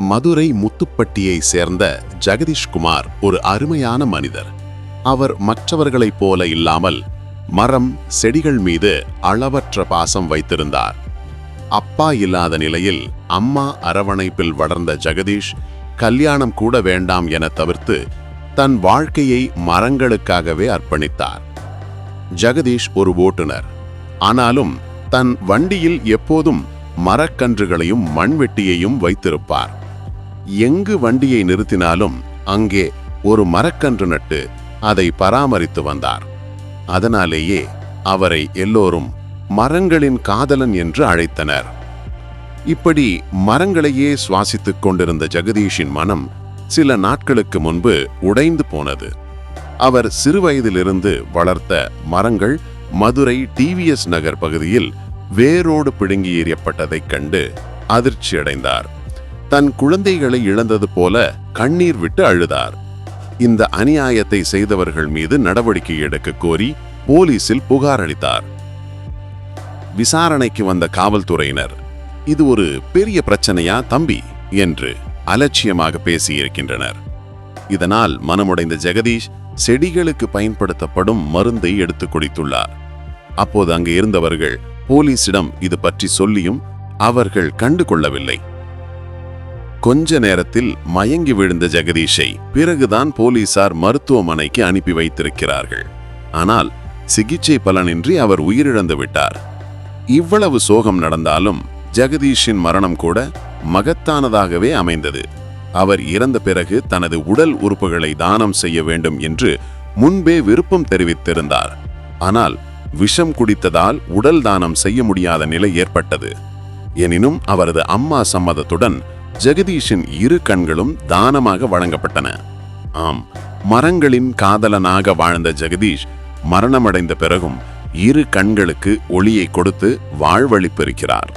மதுரை முத்துப்பட்டியை சேர்ந்த ஜெகதீஷ்குமார் ஒரு அருமையான மனிதர். அவர் மற்றவர்களைப் போல இல்லாமல் மரம் செடிகள் மீது அளவற்ற பாசம் வைத்திருந்தார். அப்பா இல்லாத நிலையில் அம்மா அரவணைப்பில் வளர்ந்த ஜெகதீஷ் கல்யாணம் கூட வேண்டாம் என தவிர்த்து தன் வாழ்க்கையை மரங்களுக்காகவே அர்ப்பணித்தார். ஜெகதீஷ் ஒரு ஓட்டுநர். ஆனாலும் தன் வண்டியில் எப்போதும் மரக்கன்றுகளையும் மண்வெட்டியையும் வைத்திருப்பார். எங்கு வண்டியை நிறுத்தினாலும் அங்கே ஒரு மரக்கன்று நட்டு அதை பராமரித்து வந்தார். அதனாலேயே அவரை எல்லோரும் மரங்களின் காதலன் என்று அழைத்தனர். இப்படி மரங்களையே சுவாசித்துக் கொண்டிருந்த ஜெகதீஷின் மனம் சில நாட்களுக்கு முன்பு உடைந்து போனது. அவர் சிறுவயதிலிருந்து வளர்த்த மரங்கள் மதுரை டிவிஎஸ் நகர் பகுதியில் வேரோடு பிடுங்கி எறியப்பட்டதைக் கண்டு அதிர்ச்சியடைந்தார். தன் குழந்தைகளை இழந்தது போல கண்ணீர் விட்டு அழுதார். இந்த அநியாயத்தை செய்தவர்கள் மீது நடவடிக்கை எடுக்க கோரி போலீசில் புகார் அளித்தார். விசாரணைக்கு வந்த காவல்துறையினர் இது ஒரு பெரிய பிரச்சனையா தம்பி? என்று அலட்சியமாக பேசியிருக்கின்றனர். இதனால் மனமுடைந்த ஜெகதீஷ் செடிகளுக்கு பயன்படுத்தப்படும் மருந்தை எடுத்து குடித்துள்ளார். அப்போது அங்கு இருந்தவர்கள் போலீசிடம் இது பற்றி சொல்லியும் அவர்கள் கண்டு கொள்ளவில்லை கொஞ்ச நேரத்தில் மயங்கி விழுந்த ஜெகதீஷை பிறகுதான் போலீசார் மருத்துவமனைக்கு அனுப்பி வைத்திருக்கிறார்கள். ஆனால் சிகிச்சை பலனின்றி அவர் உயிரிழந்து விட்டார். இவ்வளவு சோகம் நடந்தாலும் ஜெகதீஷின் மரணம் கூட மகத்தானதாகவே அமைந்தது. அவர் இறந்த பிறகு தனது உடல் உறுப்புகளை தானம் செய்ய வேண்டும் என்று முன்பே விருப்பம் தெரிவித்திருந்தார். ஆனால் விஷம் குடித்ததால் உடல் தானம் செய்ய முடியாத நிலை ஏற்பட்டது. எனினும் அவரது அம்மா சம்மதத்துடன் ஜெகதீஷின் இரு கண்களும் தானமாக வழங்கப்பட்டன. ஆம் மரங்களின் காதலனாக வாழ்ந்த ஜெகதீஷ் மரணமடைந்த பிறகும் இரு கண்களுக்கு ஒளியை கொடுத்து வாழ்வளிப்பிருக்கிறார்